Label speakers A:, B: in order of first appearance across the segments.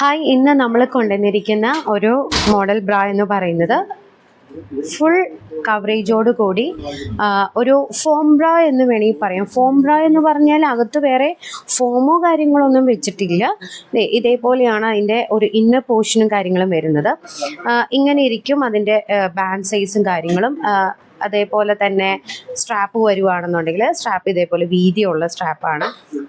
A: Hi ഇന്ന് നമ്മൾ കൊണ്ടുവന്നിരിക്കുന്ന ഒരു മോഡൽ ബ്ര എന്ന് പറയുന്നത് ഫുൾ കവറേജോട് കൂടി ഒരു ഫോം ബ്ര എന്ന് വേണമെങ്കിൽ പറയാം. ഫോം ബ്ര എന്ന് പറഞ്ഞാൽ അകത്ത് വേറെ ഫോമോ കാര്യങ്ങളൊന്നും വെച്ചിട്ടില്ല. ഇതേപോലെയാണ് അതിന്റെ ഒരു ഇന്നർ പോർഷനും കാര്യങ്ങളും വരുന്നത്. ഇങ്ങനെ ഇരിക്കും അതിന്റെ ബാൻഡ് സൈസും കാര്യങ്ങളും. അതേപോലെ തന്നെ സ്ട്രാപ്പ് വരുവാണെന്നുണ്ടെങ്കിൽ സ്ട്രാപ്പ് ഇതേപോലെ വീതിയുള്ള സ്ട്രാപ്പാണ്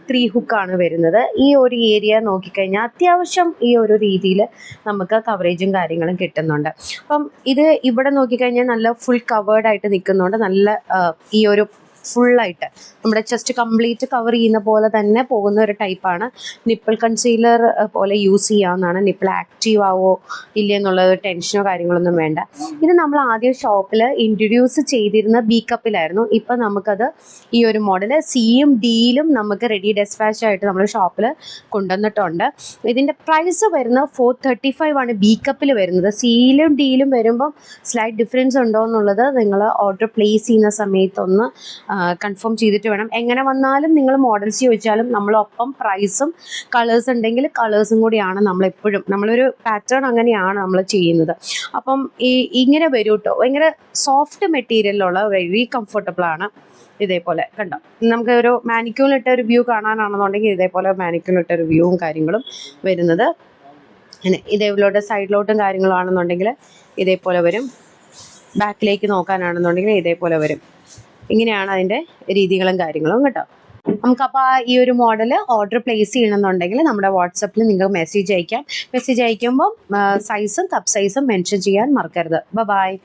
A: ത്രീ ഹുക്കാണ് വരുന്നത്. ഈ ഒരു ഏരിയ നോക്കിക്കഴിഞ്ഞാൽ അത്യാവശ്യം ഈ ഒരു രീതിയിൽ നമുക്ക് കവറേജും കാര്യങ്ങളും കിട്ടുന്നുണ്ട്. അപ്പം ഇത് ഇവിടെ നോക്കിക്കഴിഞ്ഞാൽ നല്ല ഫുൾ കവേർഡ് ആയിട്ട് നിൽക്കുന്നുണ്ട് നല്ല ഈ ഒരു ഫുള്ളായിട്ട്. നമ്മുടെ ചെസ്റ്റ് കംപ്ലീറ്റ് കവർ ചെയ്യുന്ന പോലെ തന്നെ പോകുന്ന ഒരു ടൈപ്പാണ് നിപ്പിൾ കൺസീലർ പോലെ യൂസ് ചെയ്യാവുന്നതാണ്. നിപ്പിൾ ആക്റ്റീവ് ആവോ ഇല്ല എന്നുള്ള ടെൻഷനോ കാര്യങ്ങളൊന്നും വേണ്ട. ഇത് നമ്മൾ ആദ്യം ഷോപ്പിൽ ഇൻട്രൊഡ്യൂസ് ചെയ്തിരുന്ന ബി കപ്പിലായിരുന്നു ഇപ്പം നമുക്കത് ഈ ഒരു മോഡൽ സിയും ഡിയിലും നമുക്ക് റെഡി ഡെസ്പാച്ച് ആയിട്ട് നമ്മൾ ഷോപ്പിൽ കൊണ്ടുവന്നിട്ടുണ്ട്. ഇതിന്റെ പ്രൈസ് വരുന്നത് ഫോർ തേർട്ടി ഫൈവ് ആണ് ബി കപ്പിൽ വരുന്നത്. സിയിലും ഡിയിലും വരുമ്പം സ്ലൈറ്റ് ഡിഫറൻസ് ഉണ്ടോ എന്നുള്ളത് നിങ്ങൾ ഓർഡർ പ്ലേസ് ചെയ്യുന്ന സമയത്തൊന്ന് കൺഫേം ചെയ്തിട്ട് വേണം. എങ്ങനെ വന്നാലും നിങ്ങൾ മോഡൽസ് ചോദിച്ചാലും നമ്മളൊപ്പം പ്രൈസും കളേഴ്സ് ഉണ്ടെങ്കിൽ കളേഴ്സും കൂടിയാണ് നമ്മളെപ്പോഴും. നമ്മളൊരു പാറ്റേൺ അങ്ങനെയാണ് നമ്മൾ ചെയ്യുന്നത്. അപ്പം ഈ ഇങ്ങനെ വരും കേട്ടോ ഭയങ്കര സോഫ്റ്റ് മെറ്റീരിയലുള്ള വെരി കംഫർട്ടബിൾ ആണ് ഇതേപോലെ. കണ്ടോ? നമുക്ക് ഒരു മാനിക്യൂളിട്ട ഒരു വ്യൂ കാണാനാണെന്നുണ്ടെങ്കിൽ ഇതേപോലെ മാനിക്യൂളിട്ട ഒരു വ്യൂവും കാര്യങ്ങളും വരുന്നത്. ഇതേപോലോട്ട് സൈഡിലോട്ടും കാര്യങ്ങളും ആണെന്നുണ്ടെങ്കിൽ ഇതേപോലെ വരും. ബാക്കിലേക്ക് നോക്കാനാണെന്നുണ്ടെങ്കിൽ ഇതേപോലെ വരും. ഇങ്ങനെയാണ് അതിന്റെ രീതികളും കാര്യങ്ങളും കേട്ടോ. നമുക്കപ്പോൾ ഈ ഒരു മോഡൽ ഓർഡർ പ്ലേസ് ചെയ്യണമെന്നുണ്ടെങ്കിൽ നമ്മുടെ വാട്സപ്പിൽ നിങ്ങൾക്ക് മെസ്സേജ് അയക്കാം. മെസ്സേജ് അയക്കുമ്പോൾ സൈസും കപ്പ് സൈസും മെൻഷൻ ചെയ്യാൻ മറക്കരുത്. ബൈ